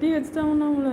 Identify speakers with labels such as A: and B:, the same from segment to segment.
A: Tea வச்சுட்டாங்கன்னா அவங்கள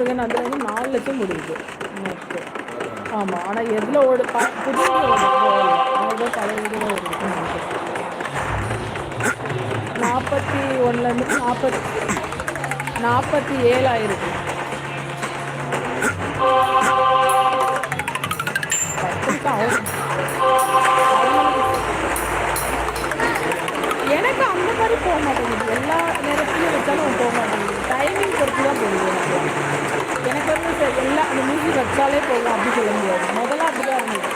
A: முருகன் அதில் வந்து நாலு லட்சம் முடியுது. நெட்டு ஆமாம் ஆனால் எதில் ஓடு ப புது அதான் பழைய வீடியோ ஓடுது நாற்பத்தி ஒன்றுலேருந்து நாற்பத்தி நாற்பத்தி ஏழாயிருக்கு. எனக்கு அந்த மாதிரி போக மாட்டேங்குது. எல்லா நேரத்துலையும் வச்சாலும் போக மாட்டேங்குது. டைமிங் பொறுத்து தான் போகுது எனக்கு. எனக்கு வந்து எல்லா அந்த மியூசிக் வச்சாலே போகும் அப்படி சொல்ல முடியாது. முதல்ல அப்படி தான் இருந்தது.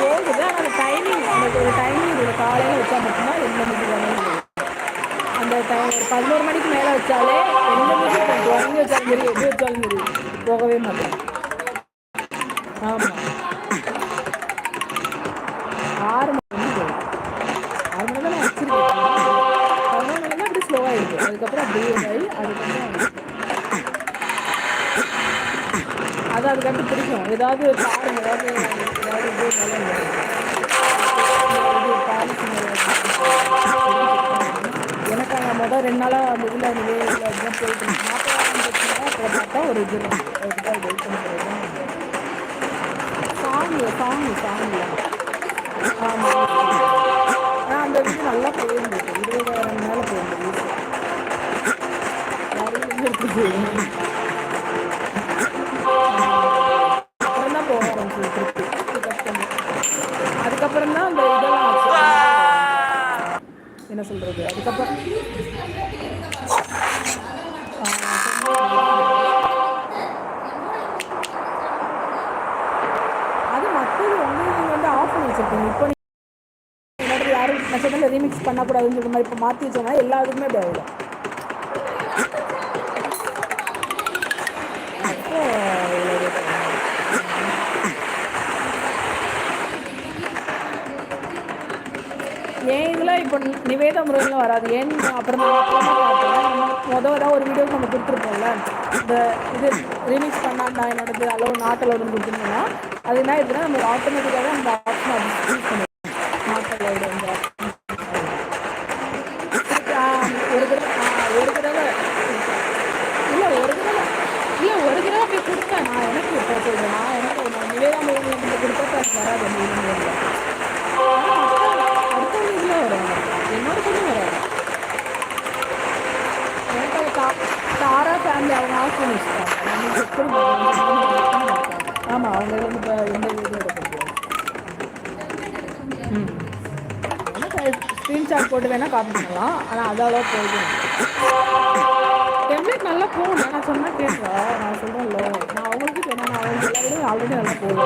A: போகுது ஆனால் அந்த டைமிங் அந்த ஒரு டைமிங் இதில் காலையில் வச்சா மட்டும்தான் எந்த மியூசிக் வேணாலும் அந்த டைம் ஒரு பதினோரு மணிக்கு மேலே வச்சாலே எந்த மியூசிக் போகும் வச்சாலும் சரி எப்படி வச்சாலும் சரி போகவே மாட்டேன். ஆமாம் ஆறு மணி போகும். ஆறு மணி தான் வச்சிருக்கேன். பதினோரு மணி தான் அப்படி ஸ்லோவாகிடுது அதுக்கப்புறம் அப்படியே அதுக்கப்புறம் அதுக்கப்புறம் அது கண்டுபிடிக்கும் ஏதாவது பாருங்க ஏதாவது ஏதாவது இது இது. பாலிசி எனக்கு அந்த மொதல் ரெண்டு நாளாக அந்த இதில் அந்த வேலையில் அதுதான் போயிட்டு மாப்பிள்ளை அப்புறம் பார்த்தா ஒரு இது ஒரு அதுக்கு வெயிட் பண்ணுறது. சாங்கு சாங்கு சாங்கு ஆமாம் அதுக்கப்புறம் தான் அந்த இதெல்லாம். என்ன சொல்றது? அதுக்கப்புறம் அது மற்றது வந்து நீங்கள் வந்து ஆஃப் பண்ணி வச்சுருக்கீங்க. இப்போ யாரும் நான் சொன்னல ரீமிக்ஸ் பண்ணக்கூடாதுன்னு சொல்ற மாதிரி இப்போ மாற்றி வச்சோம்னா எல்லா இதுக்குமே அப்படி இப்போ நிவேதா முருகன்லாம் வராது. ஏன் அப்புறம் நான் தான் ஒரு வீடியோ நம்ம கொடுத்துருப்போம்ல. இந்த இது ரிமிக்ஸ் பண்ணாண்டா என்னோடது அளவு நாட்டில் அலோடுன்னு கொடுத்துருந்தோம்னா அது என்ன ஆயிடுதுன்னா நம்ம ஆட்டோமேட்டிக்காக அந்த ஆப்ஷன் அது யூஸ் பண்ணுவோம் நாட் அந்த ஒரு தடவை ஒரு தடவை. இல்லை ஒரு தடவை. இல்லை ஒரு தடவை அப்படி கொடுத்தேன் நான் எனக்கு இப்போ சொல்கிறேன் நான் எனக்கு நிவேதா முருகன் கொடுத்தப்ப எனக்கு வராது போட்டு வேணால் காப்பி பண்ணலாம். ஆனால் அதெல்லாம் போகுது டெம்ப்ளேட் நல்லா போகணும். நான் சொன்னால் கேட்குறா நான் சொல்கிறேன்ல நான் அவங்களுக்கு சொன்னேன். நான் அவங்க எல்லாரும் ஆல்ரெடி நல்லா போகும்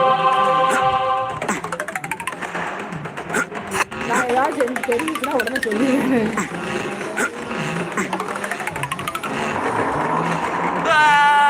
A: நான் ஏதாவது எனக்கு தெரிஞ்சுச்சுன்னா உடனே சொல்லிடுவேன்
B: Ah!